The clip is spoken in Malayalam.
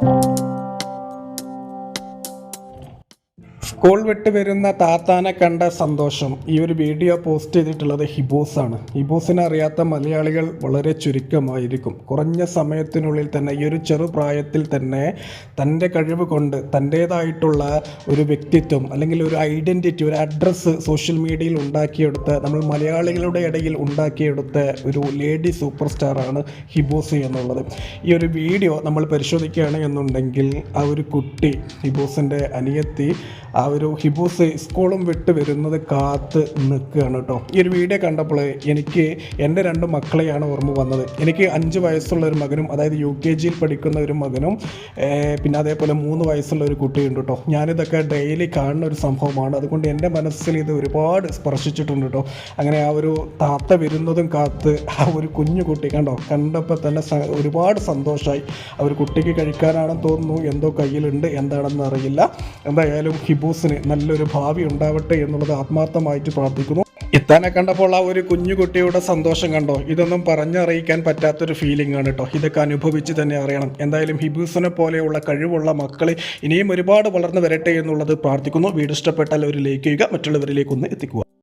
Thank you. സ്കൂൾ വിട്ട് വരുന്ന താത്താനെ കണ്ട സന്തോഷം. ഈ ഒരു വീഡിയോ പോസ്റ്റ് ചെയ്തിട്ടുള്ളത് ഹിബൂസാണ്. ഹിബൂസിനെ അറിയാത്ത മലയാളികൾ വളരെ ചുരുക്കമായിരിക്കും. കുറഞ്ഞ സമയത്തിനുള്ളിൽ തന്നെ ഈ ഒരു ചെറുപ്രായത്തിൽ തന്നെ തന്റെ കഴിവ് കൊണ്ട് തന്റേതായിട്ടുള്ള ഒരു വ്യക്തിത്വം അല്ലെങ്കിൽ ഒരു ഐഡന്റിറ്റി ഒരു അഡ്രസ്സ് സോഷ്യൽ മീഡിയയിൽ ഉണ്ടാക്കിയെടുത്ത് നമ്മൾ മലയാളികളുടെ ഇടയിൽ ഉണ്ടാക്കിയെടുത്ത ഒരു ലേഡി സൂപ്പർ സ്റ്റാറാണ് ഹിബൂസ് എന്നുള്ളത്. ഈ ഒരു വീഡിയോ നമ്മൾ പരിശോധിക്കുകയാണ് എന്നുണ്ടെങ്കിൽ ആ ഒരു കുട്ടി ഹിബൂസിന്റെ അനിയത്തി ആ ഒരു ഹിബൂസ് സ്കൂളും വിട്ട് വരുന്നത് കാത്ത് നിൽക്കുകയാണ് കേട്ടോ. ഈ ഒരു വീഡിയോ കണ്ടപ്പോൾ എനിക്ക് എന്റെ രണ്ട് മക്കളെയാണ് ഓർമ്മ വന്നത്. എനിക്ക് അഞ്ച് വയസ്സുള്ള ഒരു മകനും അതായത് യു കെ ജിയിൽ പഠിക്കുന്ന ഒരു മകനും പിന്നെ അതേപോലെ മൂന്ന് വയസ്സുള്ള ഒരു കുട്ടിയുണ്ട് കേട്ടോ. ഞാനിതൊക്കെ ഡെയിലി കാണുന്ന ഒരു സംഭവമാണ്. അതുകൊണ്ട് എന്റെ മനസ്സിൽ ഇത് ഒരുപാട് സ്പർശിച്ചിട്ടുണ്ട് കേട്ടോ. അങ്ങനെ ആ ഒരു താത്ത വരുന്നതും കാത്ത് ആ ഒരു കുഞ്ഞു കുട്ടി കണ്ടോ കണ്ടപ്പോൾ തന്നെ ഒരുപാട് സന്തോഷമായി ആ ഒരു കുട്ടിക്ക് കഴിക്കാനാണെന്ന് തോന്നുന്നു എന്തോ കയ്യിലുണ്ട് എന്താണെന്ന് അറിയില്ല. എന്തായാലും ഹിബൂസിന് നല്ലൊരു ഭാവി ഉണ്ടാവട്ടെ എന്നുള്ളത് ആത്മാർത്ഥമായിട്ട് പ്രാർത്ഥിക്കുന്നു. ഇത്താനെ കണ്ടപ്പോൾ ആ ഒരു കുഞ്ഞു കുട്ടിയുടെ സന്തോഷം കണ്ടോ? ഇതൊന്നും പറഞ്ഞറിയിക്കാൻ പറ്റാത്തൊരു ഫീലിംഗ് ആണ് കേട്ടോ ഇതൊക്കെ അനുഭവിച്ച് തന്നെ അറിയണം. എന്തായാലും ഹിബൂസിനെ പോലെയുള്ള കഴിവുള്ള മക്കളെ ഇനിയും ഒരുപാട് വളർന്നു വരട്ടെ എന്നുള്ളത് പ്രാർത്ഥിക്കുന്നു. വീട് ഇഷ്ടപ്പെട്ടാൽ ഒരു ലൈക്ക് ചെയ്യുക മറ്റുള്ളവരിലേക്ക് ഒന്ന് എത്തിക്കുക.